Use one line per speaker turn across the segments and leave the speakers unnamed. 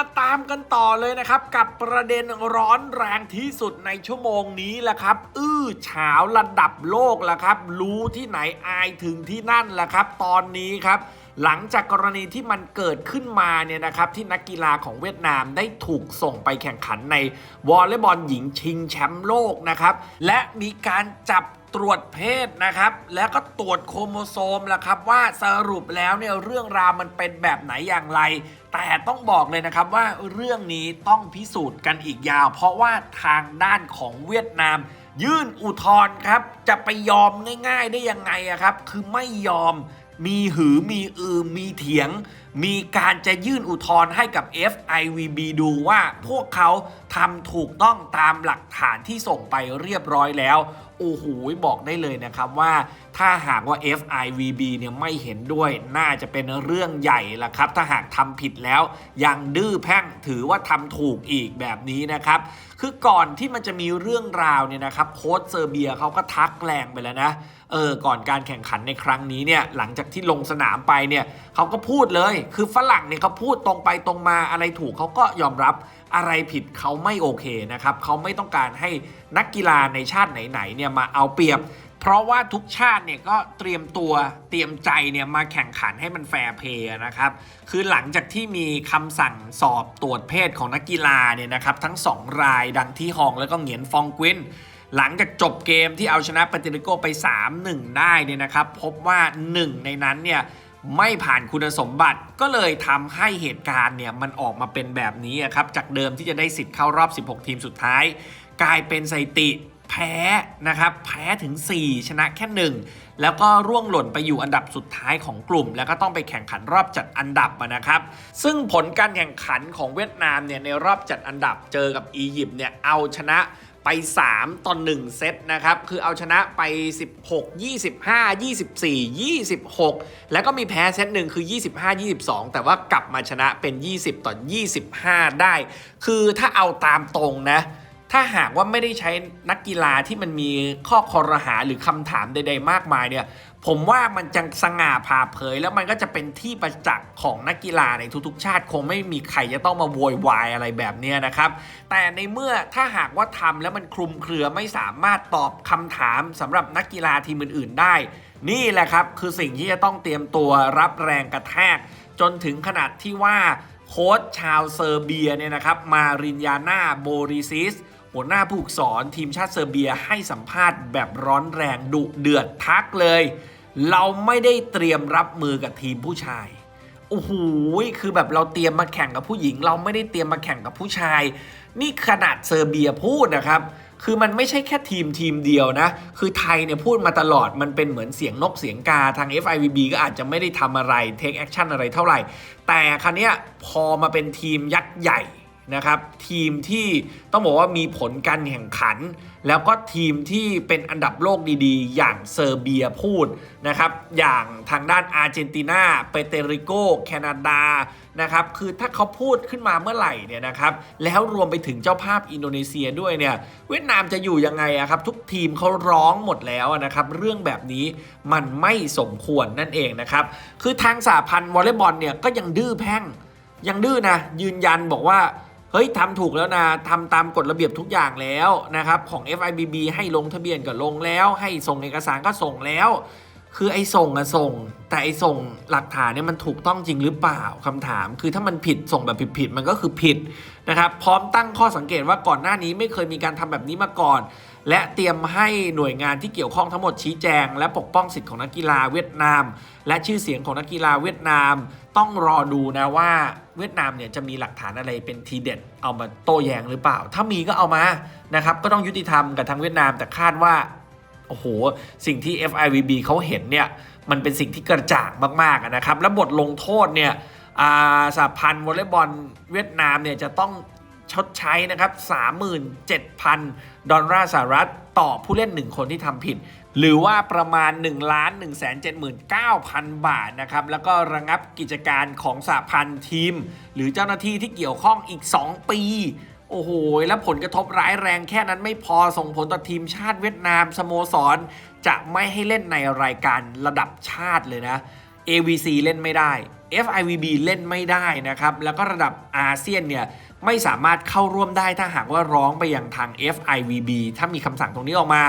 มาตามกันต่อเลยนะครับ กับประเด็นร้อนแรงที่สุดในชั่วโมงนี้แหละครับ อื้อฉาวระดับโลกละครับ รู้ที่ไหนอายถึงที่นั่นแหละครับ ตอนนี้ครับ หลังจากกรณีที่มันเกิดขึ้นมาเนี่ยนะครับ ที่นักกีฬาของเวียดนามได้ถูกส่งไปแข่งขันในวอลเลย์บอลหญิงชิงแชมป์โลกนะครับ และมีการจับ ตรวจเพศนะครับ แล้วก็ตรวจโครโมโซมล่ะครับ ว่าสรุปแล้วเนี่ยเรื่องราวมันเป็นแบบไหนอย่างไร แต่ต้องบอกเลยนะครับว่าเรื่องนี้ต้องพิสูจน์กันอีกยาว เพราะว่าทางด้านของเวียดนาม ยื่นอุทธรณ์ครับ จะไปยอมง่าย ๆ ได้ยังไงอะครับ คือไม่ยอม มีหือมีอือมีเถียง มีการจะยื่นอุทธรณ์ให้กับ FIVB ดูว่าพวกเขาทำถูกต้องตามหลักฐานที่ส่งไปเรียบร้อยแล้ว โอ้โหบอกได้เลยนะครับว่าถ้าหากว่า FIVB เนี่ยไม่เห็นด้วยน่าจะเป็นเรื่องใหญ่ละครับ ถ้าหากทำผิดแล้ว ยังดื้อแพ่งถือว่าทำถูกอีกแบบนี้นะครับคือก่อนที่มันจะมีเรื่องราวเนี่ยนะครับโค้ชเซอร์เบียเขาก็ทักแรงไปแล้วนะ เออก่อนการแข่งขันในครั้งนี้เนี่ยหลังจากที่ลงสนามไปเนี่ยเขาก็พูดเลย คือฝรั่งเนี่ยเขาพูดตรงไปตรงมาอะไรถูกเขาก็ยอมรับอะไรผิดเขาไม่โอเคนะครับเขาไม่ต้องการให้นักกีฬาในชาติไหนๆเนี่ยมาเอาเปรียบ เพราะว่าทุกชาติเนี่ยก็เตรียมตัวเตรียมใจเนี่ยมาแข่งขันให้มันแฟร์เพย์นะครับคือหลังจากที่มีคำสั่งสอบตรวจเพศของนักกีฬาเนี่ยนะครับทั้ง 2 รายดังที่ฮองแล้วก็เหงียนฟองกวิน หลังจากจบเกมที่เอาชนะปาติริโกไป 3-1 ได้เนี่ยนะครับ พบว่า 1 ในนั้นเนี่ยไม่ผ่านคุณสมบัติก็เลยทำให้เหตุการณ์เนี่ยมันออกมาเป็นแบบนี้ครับจากเดิมที่จะได้สิทธิ์เข้ารอบ 16 ทีมสุดท้าย กลายเป็นสถิติแพ้นะครับแพ้ถึง 4 ชนะแค่ 1 แล้วก็ร่วงหล่นไปอยู่อันดับสุดท้ายของกลุ่ม แล้วก็ต้องไปแข่งขันรอบจัดอันดับนะครับ ซึ่งผลการแข่งขันของเวียดนามเนี่ยในรอบจัดอันดับเจอกับอียิปต์เนี่ยเอาชนะ ไป 3 ต่อ 1 เซตนะครับ คือเอาชนะไป 16 25 24 26 แล้วก็มีแพ้เซตหนึ่งคือ 25 22 แต่ว่ากลับมาชนะเป็น 20 ต่อ 25 ได้ คือถ้าเอาตามตรงนะ ถ้าหากว่าไม่ได้ใช้นักกีฬาที่มันมีข้อคอรหาหรือคำถามใด ๆ มากมายเนี่ย ผมว่ามันจะสง่าผ่าเผย แล้วมันก็จะเป็นที่ประจักษ์ของนักกีฬาในทุกๆ ชาติ คงไม่มีใครจะต้องมาโวยวายอะไรแบบนี้นะครับ แต่ในเมื่อถ้าหากว่าทำแล้วมันคลุมเครือไม่สามารถตอบคำถามสำหรับนักกีฬาทีมอื่น ๆ ได้ นี่แหละครับคือสิ่งที่จะต้องเตรียมตัวรับแรงกระแทก จนถึงขนาดที่ว่าโค้ชชาวเซอร์เบียเนี่ยนะครับมารินยาน่าโบริซิส หัวหน้าผู้ฝึกสอนทีมชาติเซอร์เบียให้สัมภาษณ์แบบร้อนแรงดุเดือดทักเลย เราไม่ได้เตรียมรับมือกับทีมผู้ชายโอ้โหคือแบบเราเตรียมมาแข่งกับผู้หญิง เราไม่ได้เตรียมมาแข่งกับผู้ชาย นี่ขนาดเซอร์เบียพูดนะครับคือมันไม่ใช่แค่ทีมทีมเดียวนะ คือไทยเนี่ยพูดมาตลอดมันเป็นเหมือนเสียงนกเสียงกาทาง FIVB ก็อาจจะไม่ได้ทำอะไร take action อะไรเท่าไหร่ แต่ครั้นี้ยพอมาเป็นทีมยักษ์ใหญ่ นะครับทีมที่ต้องบอกว่ามีผลการแข่งขัน แล้วก็ทีมที่เป็นอันดับโลกดีๆ อย่างเซอร์เบียพูดนะครับอย่างทางด้านอาร์เจนตินาเปเตริโกแคนาดานะครับคือถ้าเขาพูดขึ้นมาเมื่อไหร่เนี่ยนะครับแล้วรวมไปถึงเจ้าภาพอินโดนีเซียด้วยเนี่ยเวียดนามจะอยู่ยังไงอะครับทุกทีมเขาร้องหมดแล้วนะครับเรื่องแบบนี้มันไม่สมควรนั่นเองนะครับคือทางสาพันธ์วอลเลย์บอลเนี่ยก็ยังดื้อแพ่งยังดื้อนะยืนยันบอกว่า เฮ้ยทำถูกแล้วนะทำตามกฎระเบียบทุกอย่างแล้วนะครับของ FIBB ให้ลงทะเบียนก็ลงแล้ว ให้ส่งเอกสารก็ส่งแล้ว คือไอ้ส่งอะส่ง แต่ไอ้ส่งหลักฐานเนี่ยมันถูกต้องจริงหรือเปล่าคำถาม คือถ้ามันผิดส่งแบบผิดๆมันก็คือผิดนะครับพร้อมตั้งข้อสังเกตว่าก่อนหน้านี้ไม่เคยมีการทำแบบนี้มาก่อน และเตรียมให้หน่วยงานที่เกี่ยวข้องทั้งหมดชี้แจง และปกป้องสิทธิของนักกีฬาเวียดนาม และชื่อเสียงของนักกีฬาเวียดนาม ต้องรอดูนะว่าเวียดนามเนี่ยจะมีหลักฐานอะไรเป็นทีเด็ด เอามาโต้แย้งหรือเปล่า ถ้ามีก็เอามานะครับก็ต้องยุติธรรมกับทางเวียดนามแต่คาดว่าโอ้โหสิ่งที่ FIVB เขาเห็นเนี่ยมันเป็นสิ่งที่กระจ่างมากๆนะครับ และบทลงโทษเนี่ยอาสหพันธ์วอลเลย์บอลเวียดนามเนี่ยจะต้อง ชดใช้นะครับ 37,000 ดอลลาร์สหรัฐต่อผู้เล่น 1 คนที่ทำผิด หรือว่าประมาณ 1 1 7 9 0 0 0 บาทนะครับ แล้วก็ระงับกิจการของสหพันธ์ทีม หรือเจ้าหน้าที่ที่เกี่ยวข้องอีก 2 ปี โอ้โห แล้วผลกระทบร้ายแรงแค่นั้นไม่พอส่งผลต่อทีมชาติเวียดนามสโมสร จะไม่ให้เล่นในรายการระดับชาติเลยนะ AVC เล่นไม่ได้ FIVB เล่นไม่ได้นะครับ แล้วก็ระดับอาเซียนเนี่ยไม่สามารถเข้าร่วมได้ถ้าหากว่าร้องไปยังทาง FIVB ถ้ามีคำสั่งตรงนี้ออกมา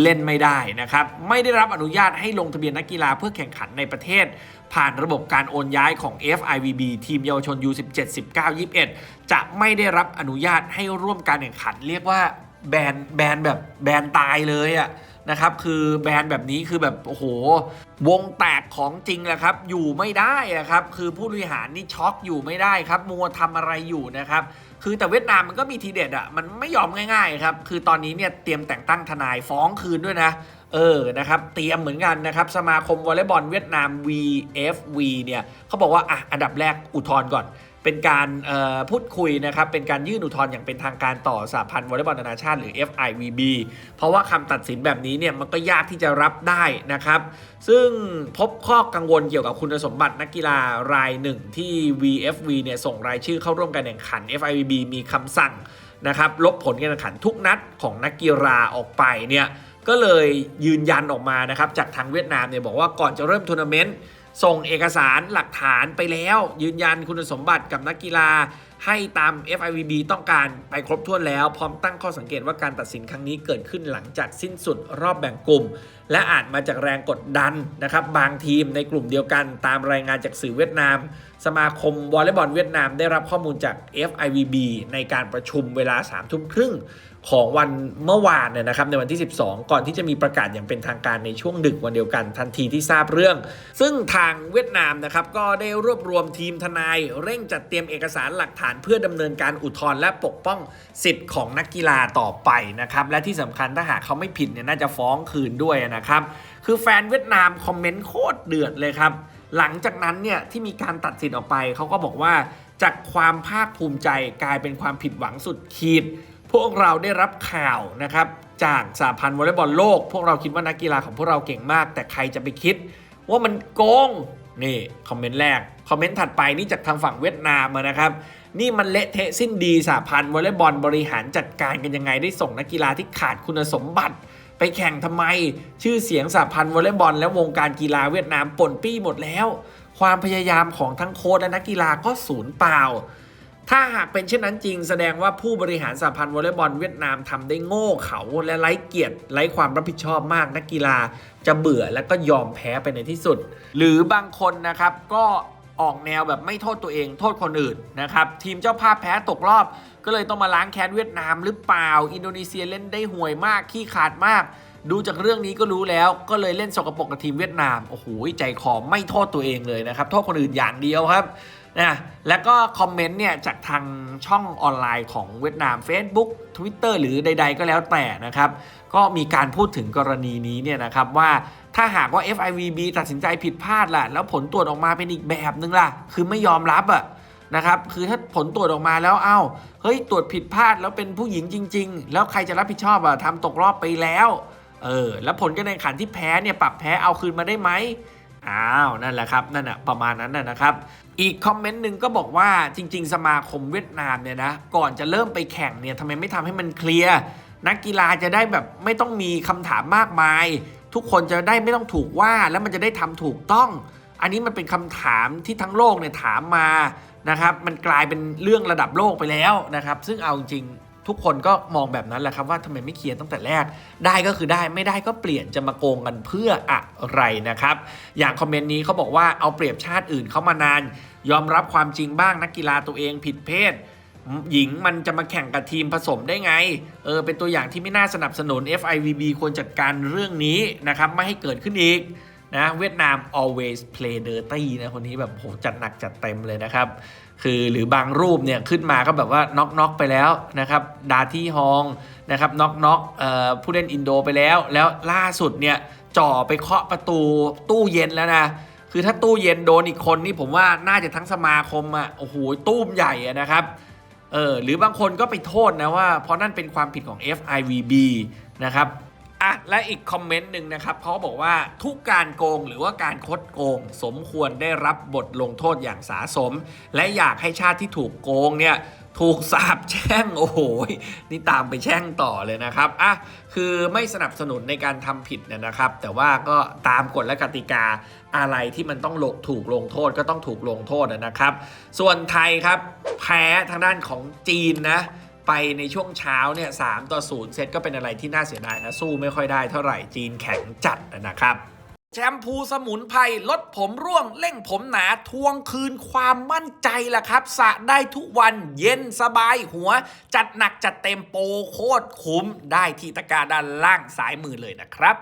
เล่นไม่ได้นะครับ ไม่ได้รับอนุญาตให้ลงทะเบียนนักกีฬาเพื่อแข่งขันในประเทศ ผ่านระบบการโอนย้ายของ FIVB ทีมเยาวชน U17 19 21 จะไม่ได้รับอนุญาตให้ร่วมการแข่งขัน เรียกว่าแบนแบนแบบแบนตายเลยอะ นะครับคือแบรนด์แบบนี้คือแบบโอ้โห วงแตกของจริงแหละครับ อยู่ไม่ได้อะครับ คือผู้บริหารนี่ช็อกอยู่ไม่ได้ครับ มัวทำอะไรอยู่นะครับ คือแต่เวียดนามมันก็มีทีเด็ดอะมันไม่ยอมง่ายๆครับ คือตอนนี้เนี่ยเตรียมแต่งตั้งทนายฟ้องคืนด้วยนะ เออนะครับ เตรียมเหมือนกันนะครับ สมาคมวอลเลย์บอลเวียดนาม VFV เนี่ยเขาบอกว่าอะอันดับแรกอุทธรณ์ก่อน เป็นการพูดคุยนะครับ เป็นการยื่นอุทธรณ์อย่างเป็นทางการต่อสหพันธ์วอลเลย์บอลนานาชาติหรือ FIVB เพราะว่าคำตัดสินแบบนี้เนี่ยมันก็ยากที่จะรับได้นะครับ ซึ่งพบข้อกังวลเกี่ยวกับคุณสมบัตินักกีฬารายหนึ่งที่ VFV เนี่ยส่งรายชื่อเข้าร่วมการแข่งขัน FIVB มีคำสั่งนะครับลบผลการแข่งขันทุกนัดของนักกีฬาออกไปเนี่ยก็เลยยืนยันออกมานะครับจากทางเวียดนามเนี่ยบอกว่าก่อนจะเริ่มทัวร์นาเมนต์ ส่งเอกสารหลักฐานไปแล้ว ยืนยันคุณสมบัติกับนักกีฬา ให้ตาม FIVB ต้องการไปครบถ้วนแล้ว พร้อมตั้งข้อสังเกตว่าการตัดสินครั้งนี้เกิดขึ้นหลังจากสิ้นสุดรอบแบ่งกลุ่ม และอาจมาจากแรงกดดันนะครับบางทีมในกลุ่มเดียวกันตามรายงานจากสื่อเวียดนาม สมาคมวอลเลย์บอลเวียดนามได้รับข้อมูลจาก FIVB ในการประชุมเวลา3ามทุ่มครึ่ง ของวันเมื่อวานเนี่ยนะครับในวันที่ 12 ก่อนที่จะมีประกาศอย่างเป็นทางการในช่วงดึกวันเดียวกันทันทีที่ทราบเรื่อง ซึ่งทางเวียดนามนะครับก็ได้รวบรวมทีมทนาย เร่งจัดเตรียมเอกสารหลักฐานเพื่อดำเนินการอุทธรณ์และปกป้องสิทธิ์ของนักกีฬาต่อไปนะครับและที่สำคัญถ้าหากเขาไม่ผิดเนี่ยน่าจะฟ้องคืนด้วยนะครับคือแฟนเวียดนามคอมเมนต์โคตรเดือดเลยครับหลังจากนั้นเนี่ยที่มีการตัดสินออกไปเขาก็บอกว่าจากความภาคภูมิใจกลายเป็นความผิดหวังสุดขีด พวกเราได้รับข่าวนะครับจากสหพันธ์วอลเลย์บอลโลก พวกเราคิดว่านักกีฬาของพวกเราเก่งมาก แต่ใครจะไปคิด ว่ามันโกงนี่คอมเมนต์แรกคอมเมนต์ถัดไปนี่จากทางฝั่งเวียดนามนะครับ นี่มันเละเทะสิ้นดีสหพันธ์วอลเลย์บอลบริหารจัดการกันยังไงได้ส่งนักกีฬาที่ขาดคุณสมบัติ ไปแข่งทำไม ชื่อเสียงสหพันธ์วอลเลย์บอลและวงการกีฬาเวียดนามป่นปี้หมดแล้ว ความพยายามของทั้งโค้ชและนักกีฬาก็สูญเปล่า ถ้าหากเป็นเช่นนั้นจริงแสดงว่าผู้บริหารสหพันธ์วอลเลย์บอลเวียดนามทำได้โง่เขาและไร้เกียรติไร้ความรับผิดชอบมาก นักกีฬาจะเบื่อและก็ยอมแพ้ไปในที่สุด หรือบางคนนะครับก็ออกแนวแบบไม่โทษตัวเองโทษคนอื่นนะครับ ทีมเจ้าภาพแพ้ตกรอบ ก็เลยต้องมาล้างแค้นเวียดนามหรือเปล่า อินโดนีเซียเล่นได้ห่วยมากขี้ขาดมาก ดูจากเรื่องนี้ก็รู้แล้วก็เลยเล่นสกปรกกับทีมเวียดนามโอ้โหใจคอไม่โทษตัวเองเลยนะครับโทษคนอื่นอย่างเดียวครับ นะแล้วก็คอมเมนต์เนี่ยจากทางช่องออนไลน์ของเวียดนาม Facebook Twitter หรือใด ๆ ก็แล้วแต่นะครับ ก็มีการพูดถึงกรณีนี้เนี่ยนะครับว่าถ้าหากว่า FIVB ตัดสินใจผิดพลาดล่ะ แล้วผลตรวจออกมาเป็นอีกแบบนึงล่ะ คือไม่ยอมรับอะนะครับ คือถ้าผลตรวจออกมาแล้วเอ้า เฮ้ย ตรวจผิดพลาดแล้วเป็นผู้หญิงจริง ๆ แล้วใครจะรับผิดชอบอะทำตกรอบไปแล้ว เออ แล้วผลการแข่งขันที่แพ้เนี่ยปรับแพ้เอาคืนมาได้ไหม อ้าวนั่นแหละครับนั่นอะประมาณนั้นนะนะครับ อีกคอมเมนต์หนึ่งก็บอกว่าจริง ๆ สมาคมเวียดนามเนี่ยนะก่อนจะเริ่มไปแข่งเนี่ยทำไมไม่ทำให้มันเคลียร์นักกีฬาจะได้แบบไม่ต้องมีคำถามมากมาย ทุกคนจะได้ไม่ต้องถูกว่าแล้วมันจะได้ทำถูกต้อง อันนี้มันเป็นคำถามที่ทั้งโลกเนี่ยถามมานะครับมันกลายเป็นเรื่องระดับโลกไปแล้วนะครับ ซึ่งเอาจริง ทุกคนก็มองแบบนั้นแหละครับว่าทำไมไม่เคลียร์ตั้งแต่แรก ได้ก็คือได้ไม่ได้ก็เปลี่ยนจะมาโกงกันเพื่ออะไรนะครับ อย่างคอมเมนต์นี้เขาบอกว่าเอาเปรียบชาติอื่นเข้ามานาน ยอมรับความจริงบ้างนักกีฬาตัวเองผิดเพศ หญิงมันจะมาแข่งกับทีมผสมได้ไงเออเป็นตัวอย่างที่ไม่น่าสนับสนุน FIVB ควรจัดการเรื่องนี้นะครับไม่ให้เกิดขึ้นอีก นะเวียดนาม always play dirty นะคนนี้แบบโหจัดหนักจัดเต็มเลยนะครับ คือหรือบางรูปเนี่ยขึ้นมาก็แบบว่าน็อกน็อกไปแล้วนะครับดาที่ฮองนะครับน็อกน็อกผู้เล่นอินโดไปแล้ว แล้วล่าสุดเนี่ยจ่อไปเคาะประตูตู้เย็นแล้วนะคือถ้าตู้เย็นโดนอีกคนนี่ผมว่าน่าจะทั้งสมาคมอะโอ้โหตู้มใหญ่ะนะครับเออหรือบางคนก็ไปโทษนะว่าเพราะนั่นเป็นความผิดของ FIVB นะครับ อะและอีกคอมเมนต์หนึ่งนะครับเขาบอกว่าทุกการโกงหรือว่าการคดโกง สมควรได้รับบทลงโทษอย่างสาสม และอยากให้ชาติที่ถูกโกงเนี่ยถูกสาบแช่งโอ้โหนี่ตามไปแช่งต่อเลยนะครับอะคือไม่สนับสนุนในการทำผิดเนยนะครับ แต่ว่าก็ตามกฎและกติกาอะไรที่มันต้องลงถูกลงโทษก็ต้องถูกลงโทษนะครับ ส่วนไทยครับแพ้ทางด้านของจีนนะ ไปในช่วงเช้าเนี่ยสต่อ0เซตก็เป็นอะไรที่น่าเสียดายนะ สู้ไม่ค่อยได้เท่าไหร่จีนแข็งจัดนะครับ แชมพูสมุนไพรลดผมร่วงเร่งผมหนาทวงคืนความมั่นใจล่ะครับสระได้ทุกวันเย็นสบายหัว จัดหนักจัดเต็มโปโคตรคุ้มได้ที่ตะกร้าด้านล่างซ้ายมือเลยนะครับ